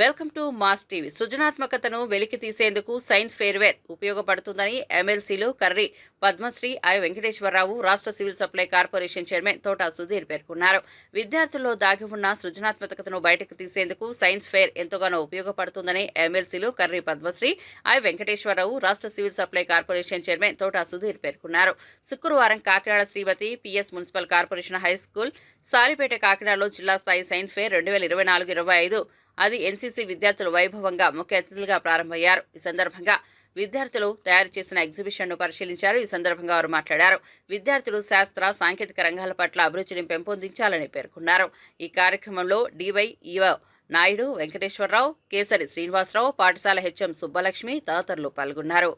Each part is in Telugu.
Welcome to mass TV. సృజనాత్మకతను వెలికి తీసేందుకు సైన్స్ ఫేర్వేర్ ఉపయోగపడుతుందని ఎమ్మెల్సీలు కర్రి పద్మశ్రీ ఐ వెంకటేశ్వరరావు రాష్ట్ర civil supply corporation chairman Thota Sudheer పేర్కొన్నారు. విద్యార్థుల్లో దాగి ఉన్న సృజనాత్మకతను బయటకు తీసేందుకు సైన్స్ ఫేర్ ఎంతగానో ఉపయోగపడుతుందని ఎమ్మెల్సీలు కర్రి పద్మశ్రీ ఐ వెంకటేశ్వరరావు రాష్ట్ర civil supply corporation chairman Thota Sudheer పేర్కొన్నారు. శుక్రవారం Kakinada Srimathi PS municipal corporation high school Salipeta కాకినాడలో జిల్లా స్థాయి సైన్స్ ఫేర్ రెండు వేల ఇరవై నాలుగు ఇరవై ఐదు అది ఎన్సీసీ విద్యార్థులు వైభవంగా ముఖ్య అతిథులుగా ప్రారంభమయ్యారు. ఈ సందర్భంగా విద్యార్థులు తయారు చేసిన ఎగ్జిబిషన్ను పరిశీలించారు. ఈ సందర్భంగా వారు మాట్లాడారు. విద్యార్థులు శాస్త్ర సాంకేతిక రంగాల పట్ల అభిరుచిని పెంపొందించాలని పేర్కొన్నారు. ఈ కార్యక్రమంలో డివై ఈవో నాయుడు వెంకటేశ్వరరావు కేసరి శ్రీనివాసరావు పాఠశాల హెచ్ఎం సుబ్బలక్ష్మి తదితరులు పాల్గొన్నారు.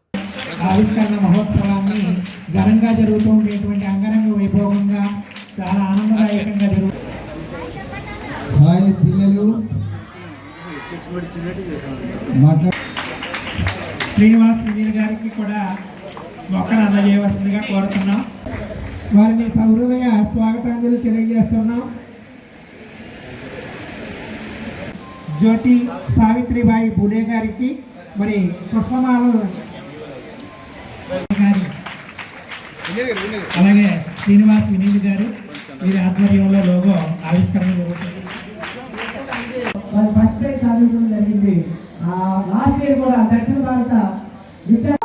ఆవిష్కరణ మహోత్సవాన్ని ఘనంగా జరుగుతూ ఉండేటువంటి అంగరంగ వైభవంగా చాలా ఆనందదాయకంగా జరుగుతుంది హాయ్ పిల్లలు మాట్లా శ్రీనివాస్ సునీల్ గారికి కూడా మొక్కలు అందజేయవలసిందిగా కోరుతున్నాం. వారిని సహృదయ స్వాగతాంజలి తెలియజేస్తున్నాం. జ్యోతి సావిత్రిబాయి బుడే గారికి మరి పుష్పమాలలు గారి అలాగే శ్రీనివాస్ వినీల్ గారు వీరి ఆధ్వర్యంలో లోగో ఆవిష్కరణ జరుగుతుంది. సాధించడం జరిగింది. లాస్ట్ ఇయర్ కూడా దక్షిణ భారత విద్యా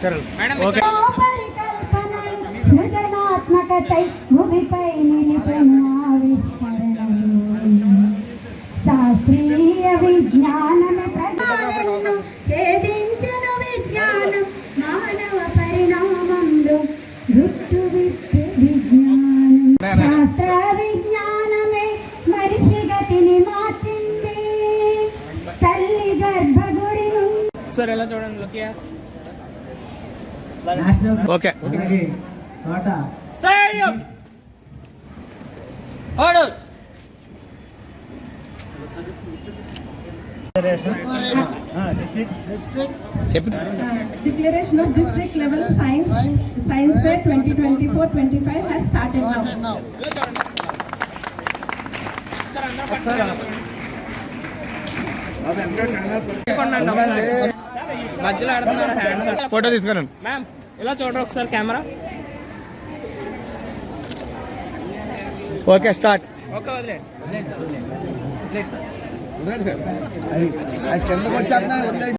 సరే మేడం ఒకసారి. సృజనాత్మకతై భూమిపై నిలిపిన శాస్త్రీయ ఒకసారి ఎలా చూడండి లోకియా ఓకే చెప్పి Declaration of district level science science fair 2024-25 has started now. మధ్యలో ఆడుతున్నారు హ్యాండ్స్ ఫోటో తీసుకున్నాను మ్యామ్ ఇలా చూడరు ఒకసారి కెమెరా ఓకే స్టార్ట్ ఓకే వదిలే. కిందకు వచ్చాక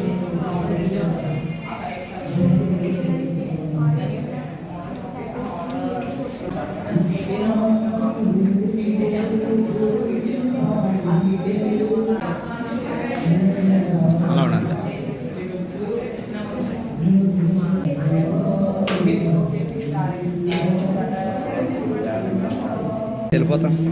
робота.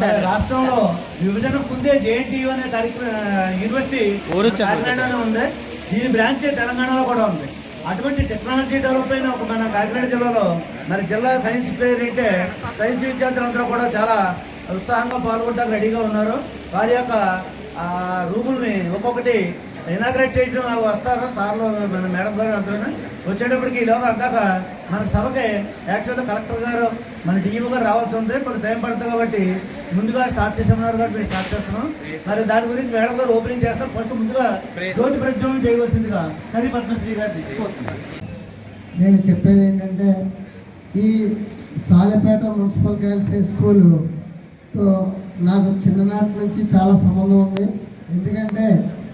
మన రాష్ట్రంలో విభజన ముందే జేఎన్టీయూ అనే కార్యక్రమం యూనివర్సిటీ. కాకినాడలో ఉంది. దీని బ్రాంచ్ తెలంగాణలో కూడా ఉంది. అటువంటి టెక్నాలజీ డెవలప్ అయిన ఒక మన కాకినాడ జిల్లాలో మరి జిల్లా సైన్స్ ఫెయిర్ అంటే సైన్స్ విద్యార్థులందరూ కూడా చాలా ఉత్సాహంగా పాల్గొనడానికి రెడీగా ఉన్నారు. వారి యొక్క ఆ, రూముల్ని ఒక్కొక్కటి ఇనాగ్రేట్ చేయడం అవి వస్తారు? సార్లు మన మేడం గారు అందరూ వచ్చేటప్పటికి ఈ లోపల అందాక మన సభకి యాక్చువల్గా కలెక్టర్ గారు మన డిఈఓ గారు రావాల్సి ఉంది. కొంత టైం పడుతుంది కాబట్టి ముందుగా స్టార్ట్ చేసేమన్నారు కాబట్టి మేము స్టార్ట్ చేస్తున్నాం. మరి దాని గురించి మేడం గారు ఓపెనింగ్ చేస్తాం ఫస్ట్ ముందుగా జ్యోతి ప్రజ్వలనం చేయవలసిందిగా కవి పద్మశ్రీ గారిని నేను చెప్పేది ఏంటంటే ఈ సాలెపేట మున్సిపల్ గర్ల్స్ హై స్కూలుతో నాకు చిన్ననాటి నుంచి చాలా సంబంధం ఉంది. ఎందుకంటే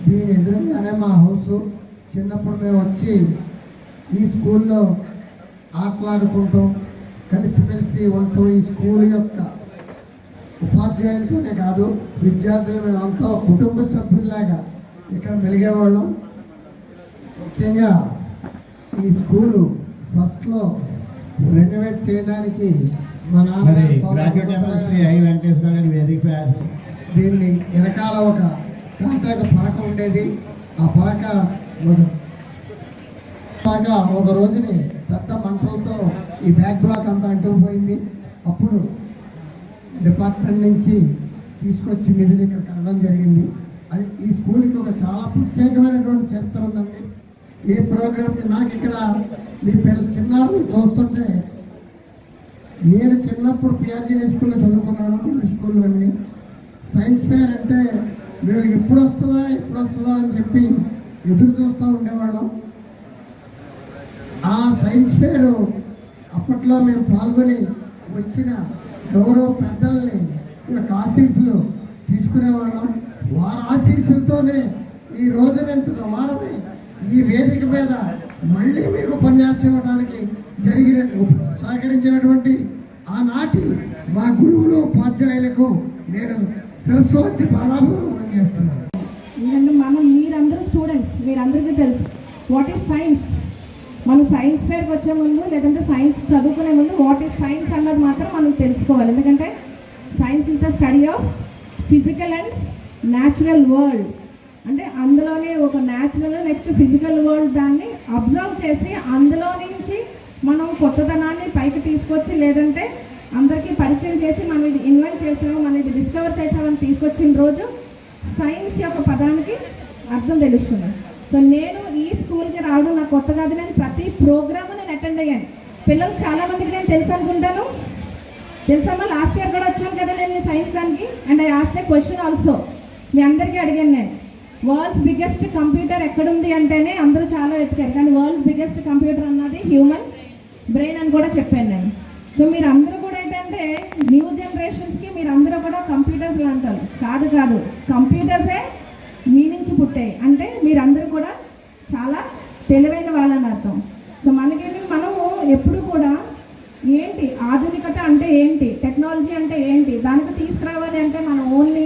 దీని ఎదురుగానే మా హౌస్ చిన్నప్పుడు మేము వచ్చి ఈ స్కూల్లో ఆటలాడుకుంటాం కలిసిమెలిసి ఉంటూ ఈ స్కూల్ యొక్క ఉపాధ్యాయులతోనే కాదు విద్యార్థులు మేమంతా కుటుంబ సభ్యుల్లాగా ఇక్కడ మెలిగేవాళ్ళం. ముఖ్యంగా ఈ స్కూలు ఫస్ట్లో రెనోవేట్ చేయడానికి మా నాన్న దీన్ని వెనకాల ఒక పాటాల పాట ఉండేది. ఆ పాట ఒక పాక ఒక రోజుని పెద్ద మంటలతో ఈ బ్యాక్ బ్లాక్ అంతా అంటుకుపోయింది అప్పుడు డిపార్ట్మెంట్ నుంచి తీసుకొచ్చి నిధులు ఇక్కడ కట్టడం జరిగింది. అది ఈ స్కూల్కి ఒక చాలా ప్రత్యేకమైనటువంటి చరిత్ర ఉందండి. ఈ ప్రోగ్రామ్కి నాకు ఇక్కడ మీ పిల్ల చిన్నారు చూస్తుంటే నేను చిన్నప్పుడు పిఆర్జీ హై స్కూల్లో చదువుకున్నాను ఈ స్కూల్లో అండి. సైన్స్ ఫేర్ అంటే మేము ఎప్పుడు వస్తుందా ఎప్పుడు వస్తుందా అని చెప్పి ఎదురు చూస్తూ ఉండేవాళ్ళం. ఆ సైన్స్ ఫేర్ అప్పట్లో మేము పాల్గొని వచ్చిన గౌరవ పెద్దల్ని యొక్క ఆశీస్సులు తీసుకునేవాళ్ళం. వారి ఆశీస్సులతోనే ఈ రోజు వారమే ఈ వేదిక మీద మళ్ళీ మీకు ఉపన్యాసం ఇవ్వడానికి జరిగిన సహకరించినటువంటి ఆనాటి మా గురువులు ఉపాధ్యాయులకు నేను సరస్వతి వచ్చి చేస్తున్నాను ఎందుకంటే మనం మీరందరూ స్టూడెంట్స్ మీరందరికీ తెలుసు. వాట్ ఈస్ సైన్స్ మనం సైన్స్ ఫేర్కి వచ్చే ముందు లేదంటే సైన్స్ చదువుకునే ముందు వాట్ ఈస్ సైన్స్ అన్నది మాత్రం మనం తెలుసుకోవాలి. ఎందుకంటే science is the study of physical and natural world అంటే అందులోనే ఒక న్యాచురల్ నెక్స్ట్ ఫిజికల్ వరల్డ్ దాన్ని అబ్జర్వ్ చేసి అందులో నుంచి మనం కొత్తదనాన్ని పైకి తీసుకొచ్చి లేదంటే అందరికీ పరిచయం చేసి మనం ఇది ఇన్వెంట్ చేసాము మనం ఇది డిస్కవర్ చేసామని తీసుకొచ్చిన రోజు సైన్స్ యొక్క పదానికి అర్థం తెలుస్తుంది. సో నేను ఈ స్కూల్కి రావడం నాకు కొత్త కాదు. నేను ప్రతి ప్రోగ్రామ్ నేను అటెండ్ అయ్యాను. పిల్లలు చాలామందికి నేను తెలుసు అనుకుంటాను. తెలుసమ్మా లాస్ట్ ఇయర్ కూడా వచ్చాను కదా నేను సైన్స్ దానికి. And I asked a question also మీ అందరికీ అడిగాను నేను. వరల్డ్స్ బిగ్గెస్ట్ కంప్యూటర్ ఎక్కడుంది అంటేనే అందరూ చాలా వెతికారు. కానీ వరల్డ్ బిగ్గెస్ట్ కంప్యూటర్ అన్నది హ్యూమన్ బ్రెయిన్ అని కూడా చెప్పాను నేను. సో మీరు అందరూ కూడా ఏంటంటే న్యూ జనరేషన్స్ మీరు అందరూ కూడా కంప్యూటర్స్ అంటారు. కాదు కాదు కంప్యూటర్సే మీ నుంచి పుట్టాయి అంటే మీరందరూ కూడా చాలా తెలివైన వాళ్ళని అర్థం. సో మనకేంటి మనము ఎప్పుడు కూడా ఏంటి ఆధునికత అంటే ఏంటి టెక్నాలజీ అంటే ఏంటి దానికి తీసుకురావాలి అంటే మనం ఓన్లీ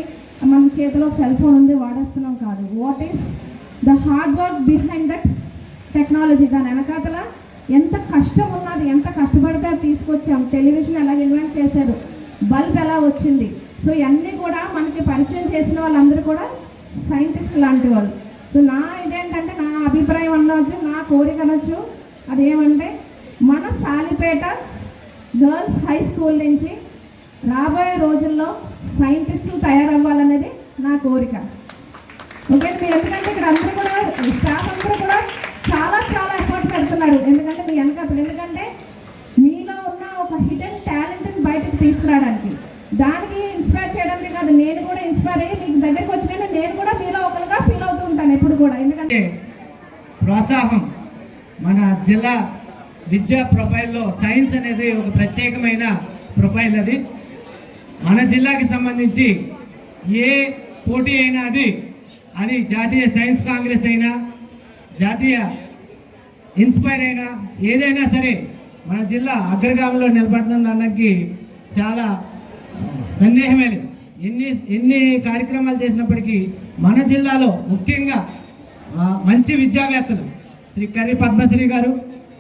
మన చేతిలో సెల్ ఫోన్ ఉంది వాడేస్తున్నాం కాదు. What is the hard work behind that technology దాని వెనకాతల ఎంత కష్టం ఉన్నది ఎంత కష్టపడితే అది తీసుకొచ్చాం. టెలివిజన్ ఎలా ఇన్వెంట్ చేశారు? బల్బ్ ఎలా వచ్చింది? సో ఇవన్నీ కూడా మనకి పరిచయం చేసిన వాళ్ళందరూ కూడా సైంటిస్ట్ లాంటి వాళ్ళు. సో నా ఇదేంటంటే నా అభిప్రాయం అనవచ్చు నా కోరిక అనొచ్చు. అదేమంటే మన సాలిపేట గర్ల్స్ హై స్కూల్ నుంచి రాబోయే రోజుల్లో సైంటిస్టులు తయారవ్వాలనేది నా కోరిక. ఓకే మీరు ఎందుకంటే ఇక్కడ అందరూ కూడా స్టాఫ్ అందరూ కూడా చాలా చాలా ఎఫర్ట్ పెడుతున్నారు. ఎందుకంటే మీ వెనక ఎందుకంటే మీలో ఉన్న ఒక హిడెన్ టాలెంట్ని బయటకు తీసుకురావడానికి దానికి ఇన్స్పైర్ చేయడానికి కాదు మరి మీకు దగ్గరికి వచ్చిన నేను కూడా మీలో ఒకరుగా ఫీల్ అవుతూ ఉంటాను ఎప్పుడు కూడా. ఎందుకంటే ప్రోత్సాహం మన జిల్లా విద్యా ప్రొఫైల్లో సైన్స్ అనేది ఒక ప్రత్యేకమైన ప్రొఫైల్ అది. మన జిల్లాకి సంబంధించి ఏ పోటీ అయినా అది అది జాతీయ సైన్స్ కాంగ్రెస్ అయినా జాతీయ ఇన్స్పైర్ అయినా ఏదైనా సరే మన జిల్లా అగ్రగామంలో నిలబడుతుంది అన్నకి చాలా సందేహమే లేదు. ఎన్ని ఎన్ని కార్యక్రమాలు చేసినప్పటికీ మన జిల్లాలో ముఖ్యంగా మంచి విద్యావేత్తలు శ్రీ కర్రి పద్మశ్రీ గారు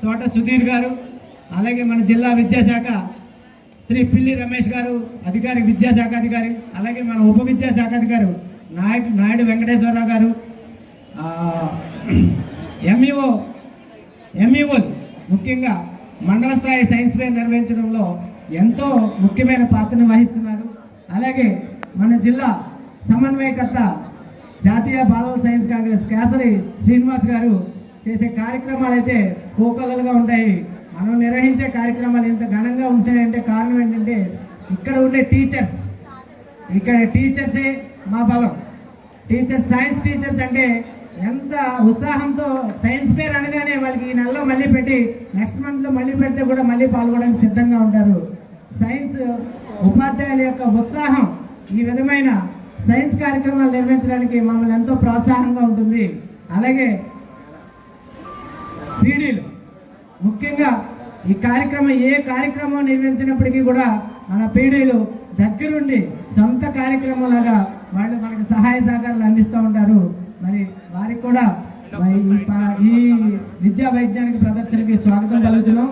తోట సుధీర్ గారు అలాగే మన జిల్లా విద్యాశాఖ శ్రీ పిల్లి రమేష్ గారు అధికారి విద్యాశాఖ అధికారి అలాగే మన ఉప విద్యాశాఖ అధికారు నాయక్ నాయుడు వెంకటేశ్వరరావు గారు ఎంఈఓ ఎంఈఓలు ముఖ్యంగా మండల స్థాయి సైన్స్ ఫేర్ నిర్వహించడంలో ఎంతో ముఖ్యమైన పాత్రను వహిస్తున్నారు. అలాగే మన జిల్లా సమన్వయకర్త జాతీయ బాలల సైన్స్ కాంగ్రెస్ కేసరి శ్రీనివాస్ గారు చేసే కార్యక్రమాలు అయితే కోకొల్లలుగా ఉంటాయి. మనం నిర్వహించే కార్యక్రమాలు ఎంత ఘనంగా ఉంటాయంటే కారణం ఏంటంటే ఇక్కడ ఉండే టీచర్స్. ఇక్కడ టీచర్సే మా బలం. టీచర్స్ సైన్స్ టీచర్స్ అంటే ఎంత ఉత్సాహంతో సైన్స్ పేరు అనగానే వాళ్ళకి ఈ నెలలో మళ్ళీ పెట్టి నెక్స్ట్ మంత్లో మళ్ళీ పెడితే కూడా మళ్ళీ పాల్గొనడానికి సిద్ధంగా ఉంటారు. సైన్స్ ఉపాధ్యాయుల యొక్క ఉత్సాహం ఈ విధమైన సైన్స్ కార్యక్రమాలు నిర్వహించడానికి మమ్మల్ని ఎంతో ప్రోత్సాహంగా ఉంటుంది. అలాగే పీడీలు. ముఖ్యంగా ఈ కార్యక్రమం ఏ కార్యక్రమం నిర్వహించినప్పటికీ కూడా మన పీడీలు దగ్గరుండి సొంత కార్యక్రమం లాగా వాళ్ళు మనకు సహాయ సహకారాలు అందిస్తూ ఉంటారు. మరి వారికి కూడా ఈ ఈ విద్యా వైజ్ఞానిక ప్రదర్శనకి స్వాగతం పలుకుతున్నాం.